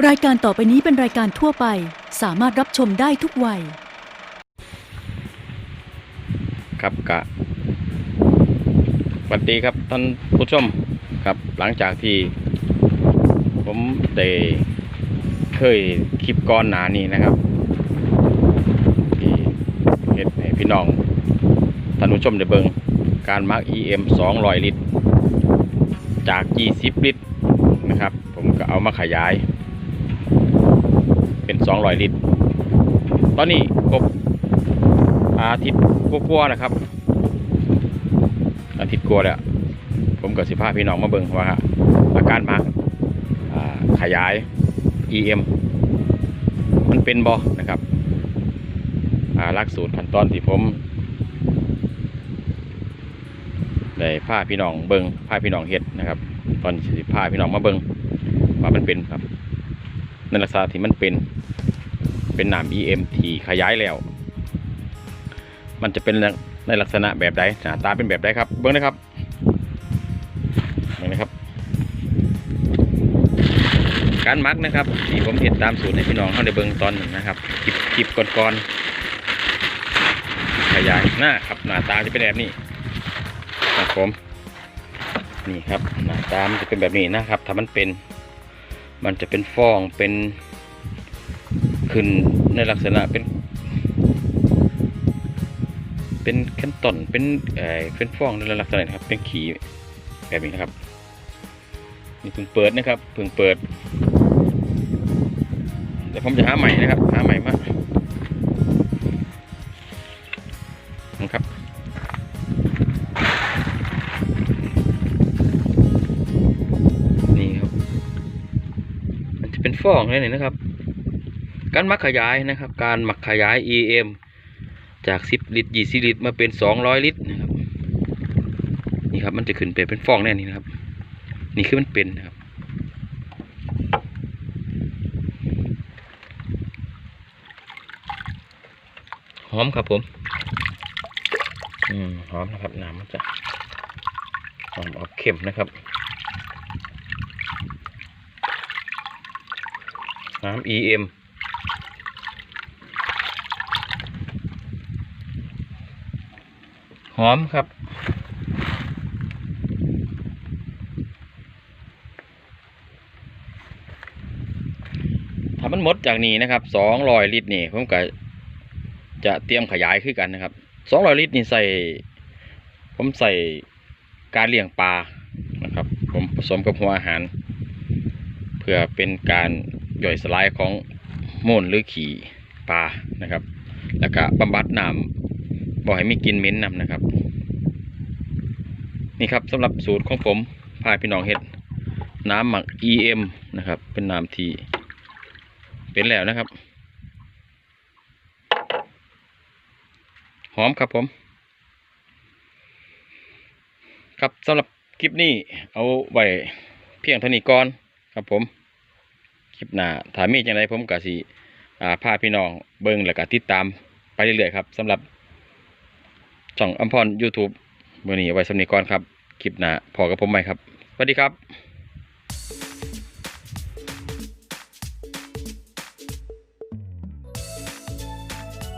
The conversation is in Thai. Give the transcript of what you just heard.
รายการต่อไปนี้เป็นรายการทั่วไป สามารถรับชมได้ทุกวัย ครับกะสวัสดีครับท่านผู้ชมครับหลังจากที่ ผมได้เคยคลิปก่อนหนานี้นะครับที่เห็ดให้พี่น้องท่านผู้ชมได้เบิงการมาร์ก EM 200 ลิตร จาก 20 ลิตรนะครับ ผมก็เอามาขยาย เป็น200ลิตร ตอนนี้ครบอาทิตย์กว่าๆนะครับ อาทิตย์กว่าแล้วผมกับสิพาพี่น้องมาเบิ่งว่าอาการมากอ่าขยาย EM มันเป็นบอนะครับลักสูตรขั้นตอนที่ผมได้พาพี่น้องเบิงพาพี่น้องเฮ็ดนะครับ ตอนสิพาพี่น้องมาเบิงว่ามันเป็นครับ ในลักษณะที่มันเป็นเป็นหนาม EM ที่ขยายแล้ว มันจะเป็นในลักษณะแบบใดหน้าตาเป็นแบบใดครับ เบิ้งนะครับเบิ้งนะครับ การมักนะครับ ที่ผมเห็นตามสูตรให้พี่น้องเขาได้เบิ้งตอนหนึ่งนะครับคลิปคลิปก่อนๆขยายหน้าครับหน้าตาจะเป็นแบบนี้ครับผมนี่ครับหน้าตามจะเป็นแบบนี้นะครับ ถ้ามันเป็น มันจะเป็นฟองเป็นขึ้นในลักษณะเป็น เป็นขั้นตอนเป็นเอ่อเป็นฟองในลักษณะนะครับ เป็นขีแบบนี้นะครับนี่เพิ่งเปิดนะครับเพิ่งเปิดเดี๋ยวผมจะหาใหม่นะครับหาใหม่มา ฟองเลยนี่นะครับ การหมักขยายนะครับ การหมักขยาย EM จาก 10 ลิตร20ลิตรมาเป็น 200 ลิตรนะครับนี่ครับมันจะขึ้นไปเป็นฟองแน่นี่นะครับ นี่คือมันเป็นนะครับหอมครับผม อืมหอมนะครับน้ำมันจะหอมออกเค็มนะครับ น้ำ EM หอมครับ ถ้ามันหมดจากนี้นะครับสองร้อยลิตรนี่ผมก็จะเตรียมขยายขึ้นกันนะครับสองร้อยลิตรนี่ใส่ ผมใส่การเลี้ยงปลานะครับ ผมผสมกับหัวอาหาร เพื่อเป็นการ ย่อยสลายของมูลหรือขี่ปลานะครับ แล้วก็บำบัดน้ำบ่ให้มีกลินเหม็นนำนะครับ นี่ครับสำหรับสูตรของผมพายพี่น้องเฮ็ดน้ำหมัก EM นะครับ เป็นน้ำที่เป็นแล้วนะครับหอมครับผม ครับสำหรับคลิปนี้เอาไว้เพียงเท่านี้ก่อนครับผม ลิปหน้าถ้ามีจังไดผมก็สิอ่าพาพี่น้องเบิ่งแล้วก็ติดตามไปเรื่อยๆครับสำหรับช่องอัมพร YouTube มื่อนี้ไว้สำนีก่อนครับ คลิปหน้าพอกับผมใหม่ครับสวัสดีครับ